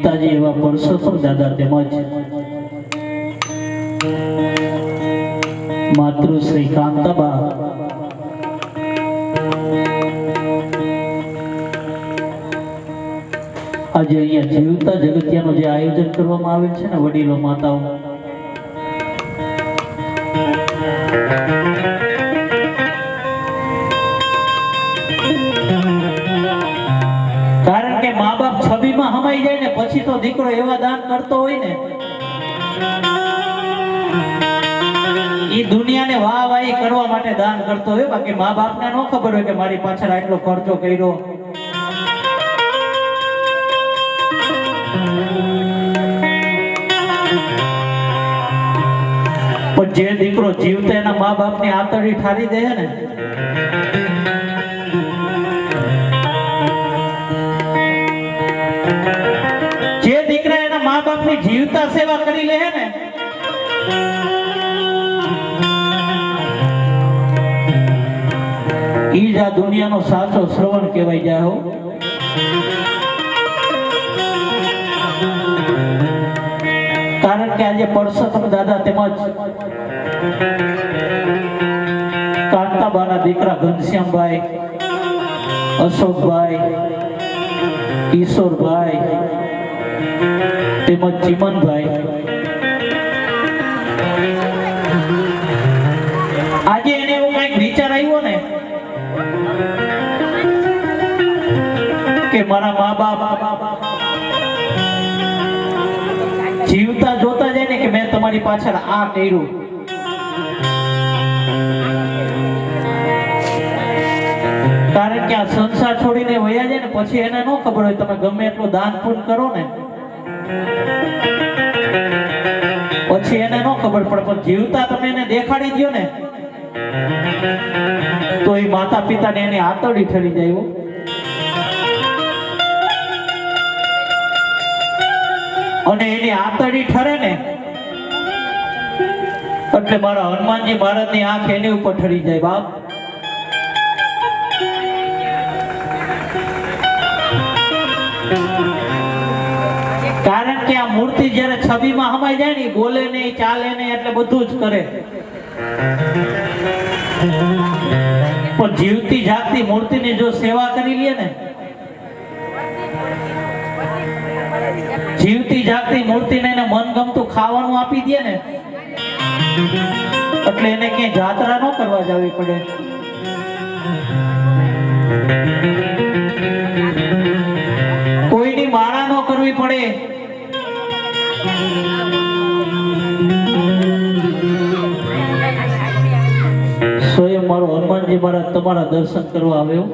પિતાજી એવા પરસોત્તમ દાદા તેમજ માતૃશ્રી કાંતાબા. આજે અહીંયા જીવતા જગતિયાનું જે આયોજન કરવામાં આવે છે ને, વડીલો, માતાઓ કારણ કે મા બાપ છબીમાં હમાઈ જાય ને પછી તો દીકરો એવા દાન કરતો હોય ને. ઈ દુનિયાને વાહ વાહી કરવા માટે દાન કરતો હોય. બાકી મા બાપને ન ખબર હોય કે મારી પાછળ આટલો ખર્ચો કર્યો. પણ જે દીકરો જીવતા એના મા બાપની આતળી ઠારી દે ને જે દીકરા એના મા બાપની જીવતા સેવા કરી લે ને ઈ જ આ દુનિયાનો સાચો શ્રવણ કહેવાય જાય હો. કારણ કે આજે પરસોત્તમ દાદા તેમજ કાંતાબાના દીકરા ઘનશ્યામભાઈ, અશોકભાઈ ઈશ્વરભાઈ, તેમજ ચીમનભાઈ. આજે એને એવો કંઈક વિચાર આવ્યો ને કે મારા મા બાપ જીવતા જોતા જાય ને કે મેં તમારી પાછળ આ કર્યું. કારણ કે આ સંસાર છોડીને વયા જાય ને પછી એને ન ખબર હોય તમે ગમે એટલું દાન પૂન કરો ને, પછી એને ન ખબર પડે, પણ જીવતા તમે એને દેખાડી દો ને, તો એ માતા પિતાને એની આતડી ઠરી જાય. અને એની આતડી ઠરે ને, એટલે મારા હનુમાનજી મહારાજની આંખ એની ઉપર ઠરી જાય બાપ કે આ મૂર્તિ જ્યારે છબીમાં હમાઈ જાય ને બોલે નહીં ચાલે નહીં એટલે બધું જ કરે. પણ જીવતી જાગતી મૂર્તિની જો સેવા કરી લે ને, જીવતી જાગતી મૂર્તિને એને મનગમતું ખાવાનું આપી દે ને, એટલે એને ક્યાંય જાત્રા ન કરવા જવી પડે. કોઈની માળા ન કરવી પડે. સ્વયં મારો હનુમાનજી મહારાજ તમારા દર્શન કરવા આવ્યો.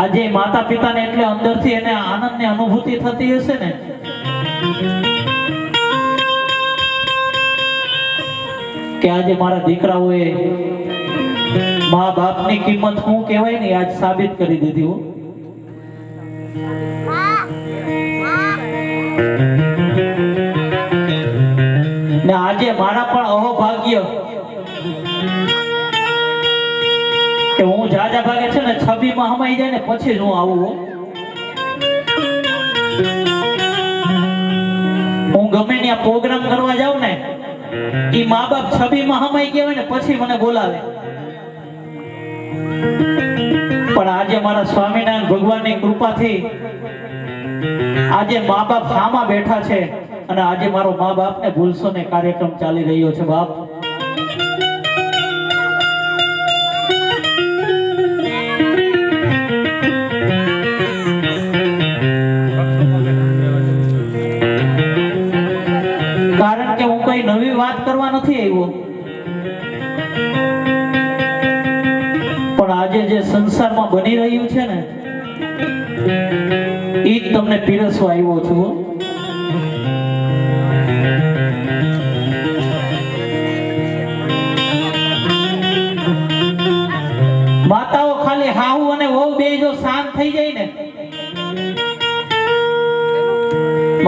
આજે માતા પિતાને એટલે અંદરથી એને આનંદની અનુભૂતિ થતી હશે ને? કે આજે મારા દીકરાઓએ મા બાપની કિંમત શું કહેવાય ને આજ સાબિત કરી દીધી હો. ને આજે મારા પણ અહોભાગ્ય કે હું જાજા ભાગે છે ને છબીમાં હમાઈ જાય ને પછી જ હું આવું હું. ગમે ત્યાં પ્રોગ્રામ કરવા જાઉં ને એ મા બાપ છબીમાં હમાઈ ગયા હોય ને પછી મને બોલાવે. પણ આજે મારા સ્વામિનારાયણ ભગવાનની કૃપાથી આજે મા બાપ સામા બેઠા છે અને આજે મારો મા બાપને ભૂલશો ને કાર્યક્રમ ચાલી રહ્યો છે, બાપ. કારણ કે હું કઈ નવી વાત કરવા નથી આવ્યો. સંસારમાં બની રહ્યું છે ને, એ જ તમને પીરસવા આવ્યો છું માતાઓ ખાલી હાહુ અને વહુ બે શાંત થઈ જાય ને,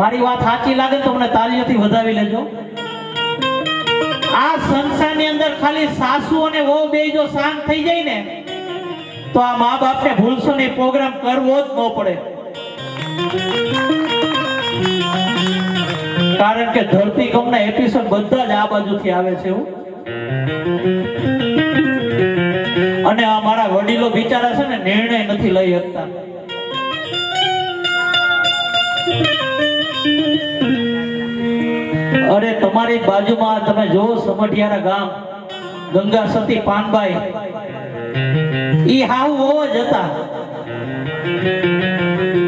મારી વાત સાચી લાગે તો મને તાળીઓથી વધાવી લેજો. આ સંસારની અંદર ખાલી સાસુ અને વહુ બે જો શાંત થઈ જાય ને તો આ મા બાપને ભૂલશો નહીં પ્રોગ્રામ કરવો જ ન પડે. કારણ કે ધરતી કમના એપિસોડ બધા જ આ બાજુથી આવે છે એવું અને આ મારા વડીલો બિચારા છે ને નિર્ણય નથી લઈ શકતા. અરે તમારી બાજુમાં તમે જોવો સમઢિયારા ગામ, ગંગા સતી પાનબાઈ. ઈ હાવ હોવો જ હતા.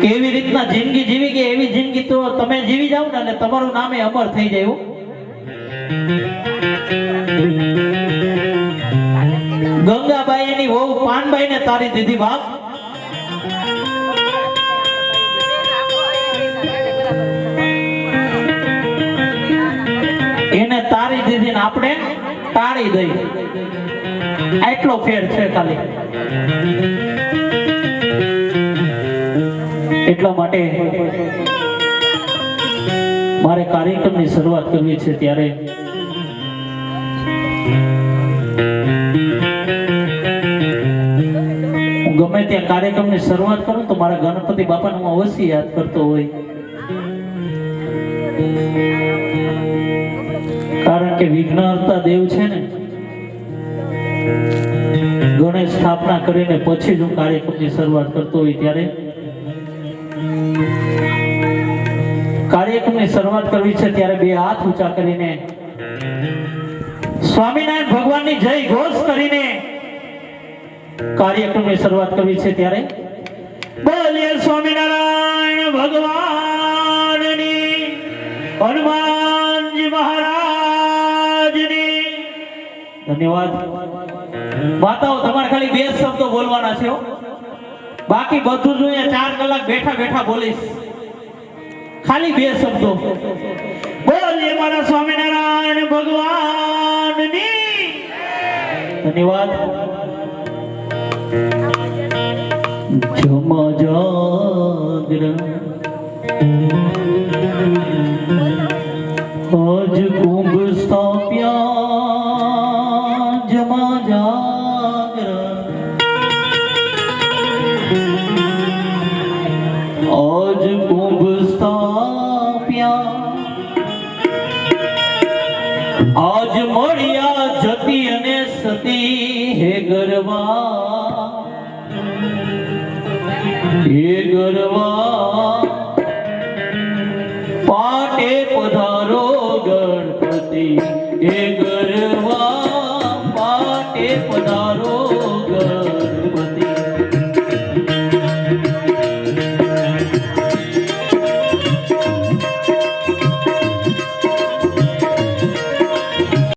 કેવી રીતના જિંદગી જીવી ગઈ એવી જિંદગી તો તમે જીવી જાવ ને અને તમારું નામે અમર થઈ જાય ગંગાબાઈ એની વહુ પાનબાઈ ને તારી દીધી બાપ એને તારી દીધી ને આપણે તાળી દઈ. આટલો ફેર છે ખાલી એટલા માટે મારે કાર્યક્રમની શરૂઆત કરવી છે ત્યારે ગમે ત્યાં કાર્યક્રમની શરૂઆત કરું તો મારા ગણપતિ બાપાને હું અવશ્ય યાદ કરતો હોય. કારણ કે વિઘ્નહર્તા દેવ છે ને ગણેશ સ્થાપના કરીને પછી જ હું કાર્યક્રમની શરૂઆત કરતો હોય ત્યારે કાર્યક્રમની શરૂઆત કરવી છે ત્યારે બે હાથ ઊંચા કરીને. સ્વામિનારાયણ ભગવાનની જય ઘોષ કરીને કાર્યક્રમની શરૂઆત કરવી છે ત્યારે. બોલીએ સ્વામિનારાયણ ભગવાનની, હનુમાનજી મહારાજની. ધન્યવાદ. માતાઓ તમારે ખાલી બે શબ્દો બોલવાના છે બાકી બધું જોઈએ ચાર કલાક બેઠા બેઠા બોલીશ. ખાલી બે શબ્દો. બોલીએ મારા સ્વામિનારાયણ ભગવાનની. ધન્યવાદ. મળ્યા જતી અને સતી હે ગરવા. હે ગરવા. પાટે પધારો ગણપતિ.